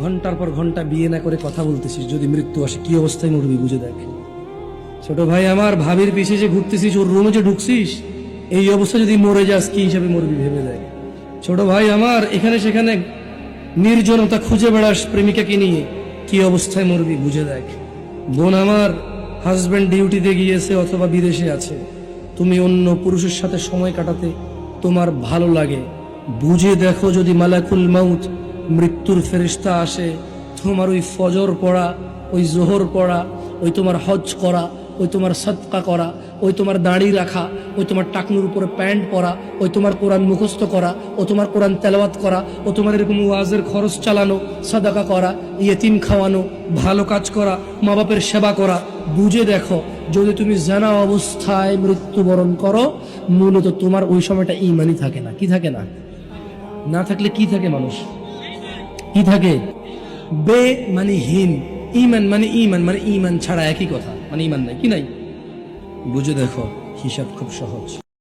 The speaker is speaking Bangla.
ঘণ্টার পর ঘণ্টা বিয়ে না করে কথা বলতেছিস, যদি মৃত্যু আসে, কি অবস্থায় মরবি বুঝে দেখ। ছোট ভাই, আমার ভাবির পিছিয়ে যে ঘুরতেছিস, ওর রুমে যে ঢুকছিস, এই অবস্থা যদি মরে যাস, কি হিসাবে মরবি ভেবে দেখ। ছোট ভাই, আমার এখানে সেখানে নির্জনতা খুঁজে বেড়াস প্রেমিকাকে নিয়ে, কি অবস্থায় মরবি বুঝে দেখ। বোন আমার হাজব্যান্ড ডিউটিতে গিয়েছে অথবা বিদেশে আছে। তুমি অন্য পুরুষের সাথে সময় কাটাতে তোমার ভালো লাগে। বুঝে দেখো যদি মালাকুল মাউত মৃত্যুর ফেরিস্তা আসে, তোমার ওই ফজর পড়া, ওই জোহর পড়া, ওই তোমার হজ করা, ওই তোমার সৎকা করা, ওই তোমার দাড়ি রাখা, ওই তোমার টাকনুর উপরে প্যান্ট পরা, ওই তোমার কোরআন মুখস্থ করা, ও তোমার কোরআন তেলাওয়াত করা, ও তোমার এরকম ওয়াজের খরচ চালানো, সাদাকা করা, ইয়েতিম খাওয়ানো, ভালো কাজ করা মা বাপের সেবা করা, বুঝে দেখো, যদি তুমি জানা অবস্থায় মৃত্যুবরণ করো, মূলত তোমার ওই সময়টা ইমানই থাকে না। কি থাকে না? না থাকলে কি থাকে মানুষ? কি থাকে বে মানে হীন ইমান মানে ইমান মানে ইমান ছাড়া একই কথা মানে ইমান নাই, কি নাই? বুঝে দেখো, হিসাব খুব সহজ।